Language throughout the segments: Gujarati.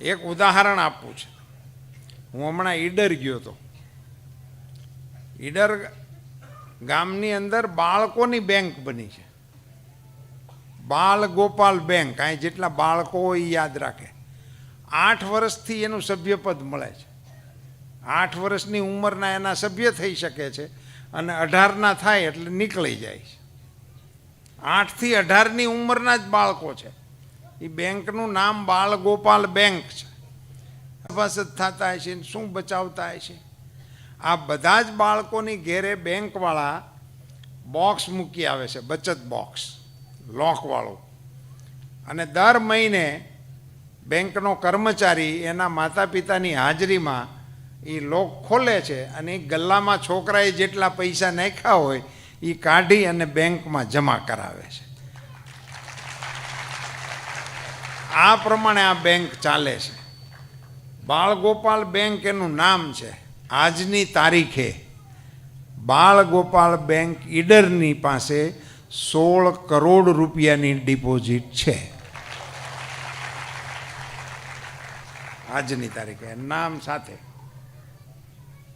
એક ઉદાહરણ આપવું છે. હું હમણાં ઈડર ગયો હતો ઈડર ગામની અંદર બાળકોની બેંક બની છે. બાળ ગોપાલ બેંક અહીં જેટલા બાળકો હોય યાદ રાખે. આઠ વર્ષથી એનું સભ્યપદ મળે છે. આઠ વર્ષની ઉંમરના એના સભ્ય થઈ શકે છે અને અઢારના થાય એટલે નીકળી જાય છે. આઠથી અઢારની ઉંમરના જ બાળકો છે. એ બેંકનું નામ બાળ ગોપાલ બેંક છે. સભાસદ થતા હશે શું બચાવતા હશે? આ બધા જ બાળકોની ઘેરે બેંકવાળા બોક્સ મૂકી આવે છે, બચત બોક્સ, લોકવાળો. અને દર મહિને બેંકનો કર્મચારી એના માતા પિતાની હાજરીમાં એ લોક ખોલે છે અને એ ગલ્લામાં છોકરાએ જેટલા પૈસા નાખ્યા હોય એ કાઢી અને બેંકમાં જમા કરાવે છે. આ પ્રમાણે આ બેંક ચાલે છે. બાળગોપાલ બેંક એનું નામ છે. આજની તારીખે બાળગોપાલ બેંક ઈડરની પાસે સોળ કરોડ રૂપિયાની ડિપોઝિટ છે. આજની તારીખે નામ સાથે.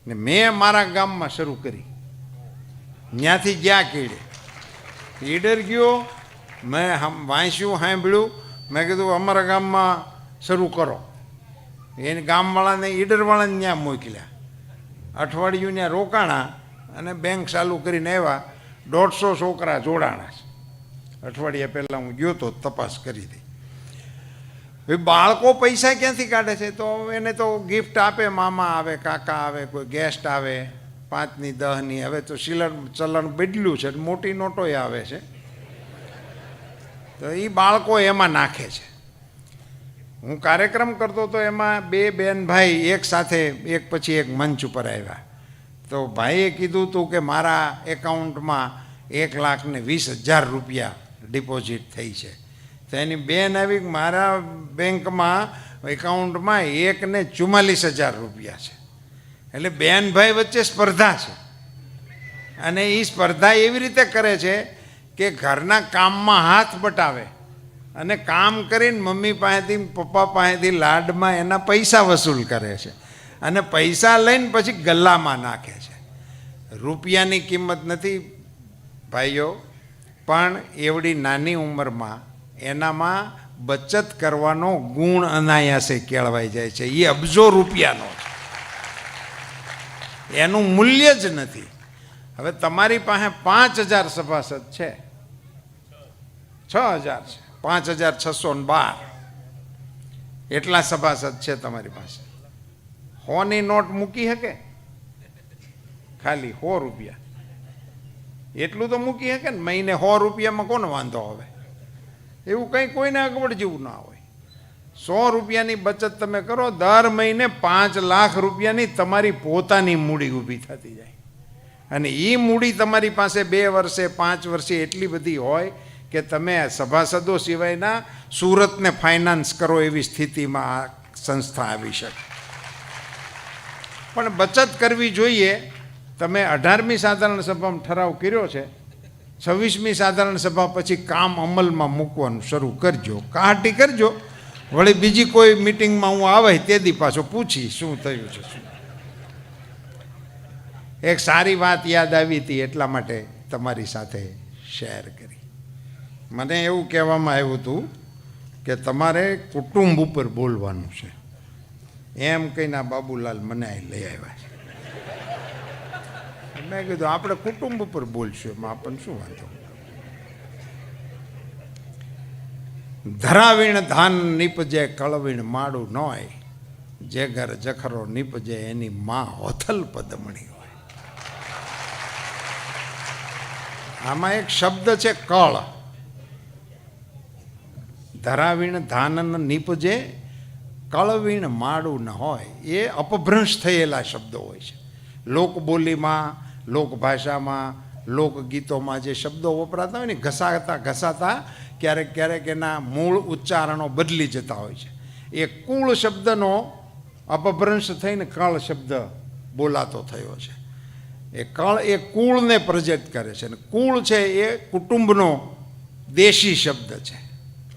ને મેં મારા ગામમાં શરૂ કરી. ત્યાંથી ગયા કીડે. ઈડર ગયો, મેં વાંચ્યું, સાંભળ્યું મેં કીધું, અમારા ગામમાં શરૂ કરો. એને ગામવાળાને ઈડરવાળાને ત્યાં મોકલ્યા. અઠવાડિયું ત્યાં રોકાણા અને બેંક ચાલુ કરીને આવ્યા. દોઢસો છોકરા જોડાણા છે. અઠવાડિયા પહેલાં હું ગયો તો તપાસ કરી હતી. બાળકો પૈસા ક્યાંથી કાઢે છે? તો એને તો ગિફ્ટ આપે, મામા આવે, કાકા આવે, કોઈ ગેસ્ટ આવે, પાંચની, દહની. હવે તો સિલર ચલણ બદલ્યું છે. મોટી નોટોય આવે છે. તો એ બાળકો એમાં નાખે છે. હું કાર્યક્રમ કરતો તો એમાં બે બેન ભાઈ એક સાથે એક પછી એક મંચ ઉપર આવ્યા. તો ભાઈએ કીધું હતું કે મારા એકાઉન્ટમાં એક લાખ ને વીસ હજાર રૂપિયા ડિપોઝિટ થઈ છે. તો એની બેન આવી મારા બેંકમાં એકાઉન્ટમાં એક ને ચુમ્માલીસ હજાર રૂપિયા છે. એટલે બેન ભાઈ વચ્ચે સ્પર્ધા છે. અને એ સ્પર્ધા એવી રીતે કરે છે કે ઘરના કામમાં હાથ બટાવે અને કામ કરીને મમ્મી પાસેથી, પપ્પા પાસેથી લાડમાં એના પૈસા વસૂલ કરે છે. અને પૈસા લઈને પછી ગલ્લામાં નાખે છે. રૂપિયાની કિંમત નથી, ભાઈઓ, પણ એવડી નાની ઉંમરમાં એનામાં બચત કરવાનો ગુણ અનાયાસે કેળવાઈ જાય છે. એ અબજો રૂપિયાનો છે. એનું મૂલ્ય જ નથી. હવે તમારી પાસે પાંચ હજાર સભાસદ છે. છ હજાર છે. પાંચ હજાર છસો ને બાર. એટલા સભાસદ છે તમારી પાસે. હોની નોટ મૂકી શકે? ખાલી સો રૂપિયા. એટલું તો મૂકી શકે ને? મહિને સો રૂપિયામાં કોને વાંધો આવે? એવું કંઈ કોઈને અગવડ જેવું ના હોય. સો રૂપિયાની બચત તમે કરો, દર મહિને પાંચ લાખ રૂપિયાની તમારી પોતાની મૂડી ઊભી થતી જાય. અને એ મૂડી તમારી પાસે બે વર્ષે, પાંચ વર્ષે એટલી બધી હોય કે તમે સભાસદો સિવાયના સુરતને ફાઇનાન્સ કરો એવી સ્થિતિમાં આ સંસ્થા આવી શકે. પણ બચત કરવી જોઈએ. તમે અઢારમી સાધારણ સભામાં ઠરાવ કર્યો છે. છવ્વીસમી સાધારણ સભા પછી કામ અમલમાં મૂકવાનું શરૂ કરજો. કાહટી કરજો. વળી બીજી કોઈ મિટિંગમાં હું આવે તે દી પાછો પૂછી શું થયું છે, શું એક સારી વાત યાદ આવી હતી એટલા માટે તમારી સાથે શેર કરી. મને એવું કહેવામાં આવ્યું હતું કે તમારે કુટુંબ ઉપર બોલવાનું છે. એમ કહીને આ બાબુલાલ મને અહીં લઈ આવ્યા છે. મેં કીધું, આપણે કુટુંબ ઉપર બોલશું આપણને શું વાંધો? ધરાવીણ ધાન નીપજે, કળવીણ માડું નોય. જે ઘર જખરો નીપજે, એની માં હોથલ પદમણી હોય. આમાં એક શબ્દ છે, કળ. ધરાવીણ ધાનન નીપજે, કળવીણ માડું ન હોય. એ અપભ્રંશ થયેલા શબ્દો હોય છે. લોકબોલીમાં લોકભાષામાં લોકગીતોમાં જે શબ્દો વપરાતા હોય ને, ઘસાતા ઘસાતા ક્યારેક ક્યારેક એના મૂળ ઉચ્ચારણો બદલી જતા હોય છે. એ કુળ શબ્દનો અપભ્રંશ થઈને કળ શબ્દ બોલાતો થયો છે. એ કળ એ કુળને પ્રજેત કરે છે. અને કુળ છે એ કુટુંબનો દેશી શબ્દ છે.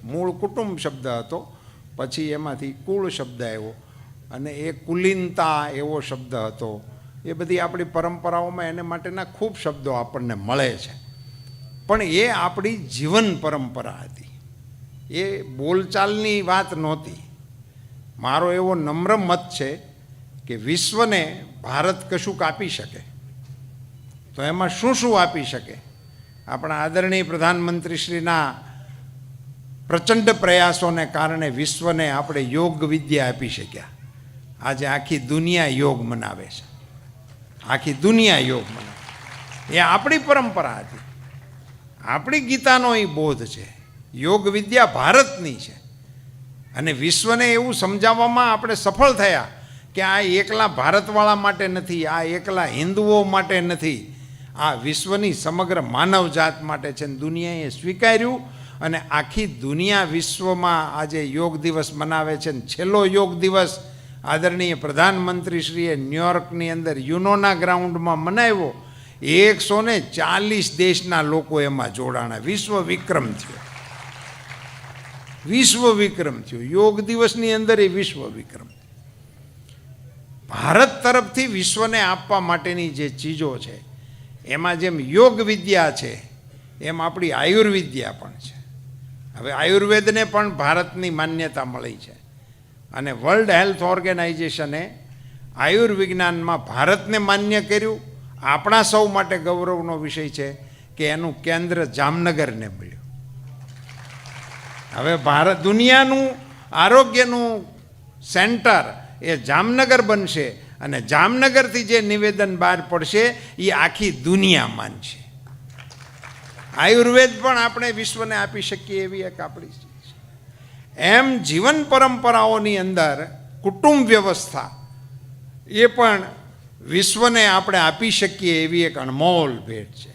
મૂળ કુટુંબ શબ્દ હતો. પછી એમાંથી કુળ શબ્દ આવ્યો અને એ કુલીનતા એવો શબ્દ હતો. એ બધી આપણી પરંપરાઓમાં એને માટેના ખૂબ શબ્દો આપણને મળે છે. પણ એ આપણી જીવન પરંપરા હતી. એ બોલચાલની વાત નહોતી. મારો એવો નમ્ર મત છે કે વિશ્વને ભારત કશુંક આપી શકે. તો એમાં શું શું આપી શકે? આપણા આદરણીય પ્રધાનમંત્રીશ્રીના પ્રચંડ પ્રયાસોને કારણે વિશ્વને આપણે યોગ વિદ્યા આપી શક્યા. આજે આખી દુનિયા યોગ મનાવે છે. આખી દુનિયા યોગ મનાવે એ આપણી પરંપરા હતી. આપણી ગીતાનો એ બોધ છે. યોગ વિદ્યા ભારતની છે. અને વિશ્વને એવું સમજાવવામાં આપણે સફળ થયા કે આ એકલા ભારતવાળા માટે નથી, આ એકલા હિન્દુઓ માટે નથી. આ વિશ્વની સમગ્ર માનવજાત માટે છે. દુનિયાએ સ્વીકાર્યું અને આખી દુનિયા વિશ્વમાં આજે યોગ દિવસ મનાવે છે. અને છેલ્લો યોગ દિવસ આદરણીય પ્રધાનમંત્રીશ્રીએ ન્યુયોર્કની અંદર યુનોના ગ્રાઉન્ડમાં મનાવ્યો. એકસો ને ચાલીસ દેશના લોકો એમાં જોડાણા. વિશ્વ વિક્રમ થયો. વિશ્વ વિક્રમ થયો. યોગ દિવસની અંદર એ વિશ્વ વિક્રમ. ભારત તરફથી વિશ્વને આપવા માટેની જે ચીજો છે, એમાં જેમ યોગ વિદ્યા છે, એમ આપણી આયુર્વિદ્યા પણ છે. હવે આયુર્વેદને પણ ભારતની માન્યતા મળી છે. અને વર્લ્ડ હેલ્થ ઓર્ગેનાઇઝેશને આયુર્વિજ્ઞાનમાં ભારતને માન્ય કર્યું. આપણા સૌ માટે ગૌરવનો વિષય છે કે એનું કેન્દ્ર જામનગરને મળ્યું. હવે ભારત, દુનિયાનું આરોગ્યનું સેન્ટર એ જામનગર બનશે અને જામનગરથી જે નિવેદન બહાર પડશે એ આખી દુનિયા માનશે આયુર્વેદ પણ આપણે વિશ્વને આપી શકીએ એવી એક આપણી એમ જીવન પરંપરાઓની અંદર કુટુંબ વ્યવસ્થા એ પણ વિશ્વને આપણે આપી શકીએ એવી એક અણમોલ ભેટ છે.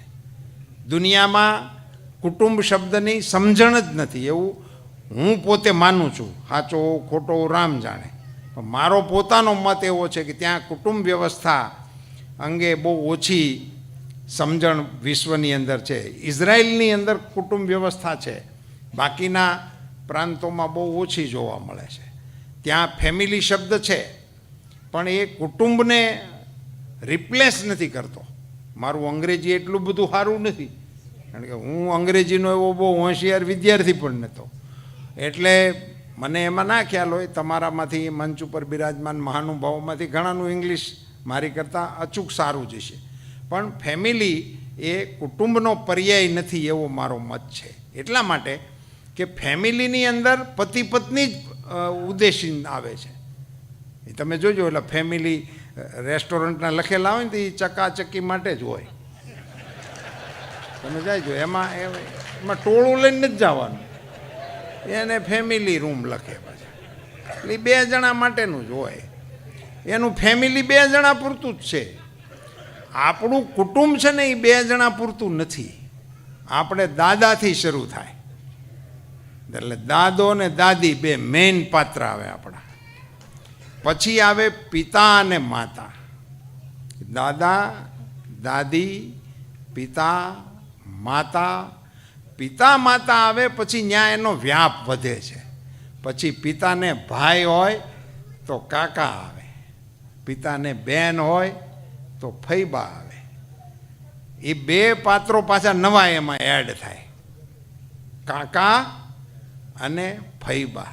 દુનિયામાં કુટુંબ શબ્દની સમજણ જ નથી. એવું હું પોતે માનું છું. સાચો, ખોટો, રામ જાણે. પણ મારો પોતાનો મત એવો છે કે ત્યાં કુટુંબ વ્યવસ્થા અંગે બહુ ઓછી સમજણ વિશ્વની અંદર છે. ઇઝરાયલની અંદર કુટુંબ વ્યવસ્થા છે. બાકીના પ્રાંતોમાં બહુ ઓછી જોવા મળે છે. ત્યાં ફેમિલી શબ્દ છે. પણ એ કુટુંબને રિપ્લેસ નથી કરતો. મારું અંગ્રેજી એટલું બધું સારું નથી. કારણ કે હું અંગ્રેજીનો એવો બહુ હોશિયાર વિદ્યાર્થી પણ નહોતો. એટલે મને એમાં ના ખ્યાલ હોય, તમારામાંથી મંચ ઉપર બિરાજમાન મહાનુભાવોમાંથી ઘણાનું ઇંગ્લિશ મારી કરતાં અચૂક સારું જ છે પણ ફેમિલી એ કુટુંબનો પર્યાય નથી એવો મારો મત છે. એટલા માટે કે ફેમિલીની અંદર પતિ પત્ની જ ઉદ્દેશી આવે છે. એ તમે જોજો, એટલે ફેમિલી રેસ્ટોરન્ટના લખેલા હોય ને તો એ ચકાચકી માટે જ હોય. તમે જાયજો, એમાં એમાં ટોળું લઈને જ જવાનું. એને ફેમિલી રૂમ લખે પાછા. એટલે બે જણા માટેનું જ હોય. એનું ફેમિલી બે જણા પૂરતું જ છે. આપણું કુટુંબ છે ને એ બે જણા પૂરતું નથી. આપણે દાદાથી શરૂ થાય. એટલે દાદો ને દાદી બે મેઇન પાત્ર આવે આપણા. પછી આવે પિતા અને માતા. દાદા, દાદી, પિતા, માતા. પિતા, માતા આવે પછી ત્યાં એનો વ્યાપ વધે છે. પછી પિતાને ભાઈ હોય તો કાકા આવે. પિતાને બેન હોય તો ફૈબા આવે. એ બે પાત્રો પાછા નવા એમાં એડ થાય. કાકા અને ફૈબા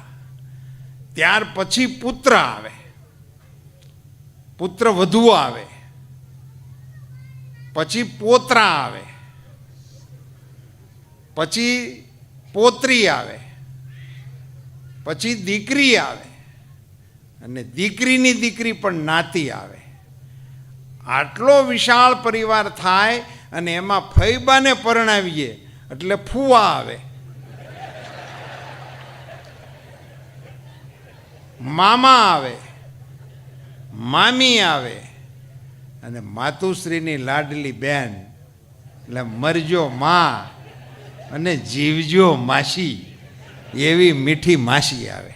ત્યાર પછી પુત્ર આવે. પુત્ર વધુ આવે. પછી પોતરા આવે. પછી પોત્રી આવે. પછી દીકરી આવે. અને દીકરીની દીકરી પણ નાતી આવે. આટલો વિશાળ પરિવાર થાય અને એમાં ફૈબાને પરણાવીએ, એટલે ફુવા આવે. મામા આવે, મામી આવે, અને માતુશ્રીની લાડલી બેન, એટલે મરજો મા, અને જીવજો માસી, એવી મીઠી માસી આવે.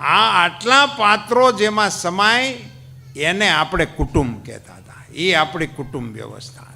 આ આટલા પાત્રો જેમાં સમાય એને આપણે કુટુંબ કહેતા હતા. એ આપણી કુટુંબ વ્યવસ્થા